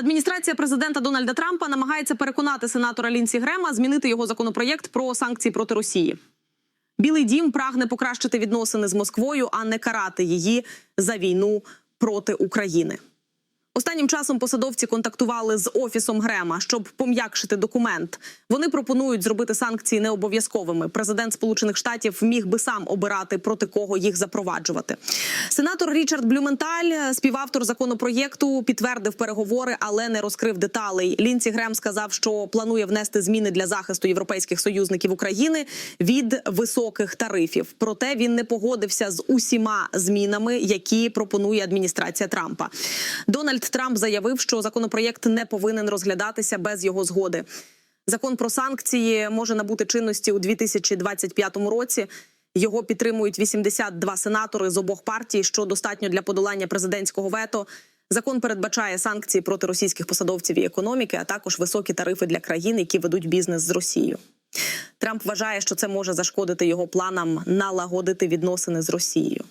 Адміністрація президента Дональда Трампа намагається переконати сенатора Лінсі Грема змінити його законопроєкт про санкції проти Росії. Білий дім прагне покращити відносини з Москвою, а не карати її за війну проти України. Останнім часом посадовці контактували з офісом Грема, щоб пом'якшити документ. Вони пропонують зробити санкції необов'язковими. Президент Сполучених Штатів міг би сам обирати проти кого їх запроваджувати. Сенатор Річард Блюменталь, співавтор законопроєкту, підтвердив переговори, але не розкрив деталей. Лінсі Грем сказав, що планує внести зміни для захисту європейських союзників України від високих тарифів. Проте він не погодився з усіма змінами, які пропонує адміністрація Трампа. Дональд Трамп заявив, що законопроєкт не повинен розглядатися без його згоди. Закон про санкції може набути чинності у 2025 році. Його підтримують 82 сенатори з обох партій, що достатньо для подолання президентського вето. Закон передбачає санкції проти російських посадовців і економіки, а також високі тарифи для країн, які ведуть бізнес з Росією. Трамп вважає, що це може зашкодити його планам налагодити відносини з Росією.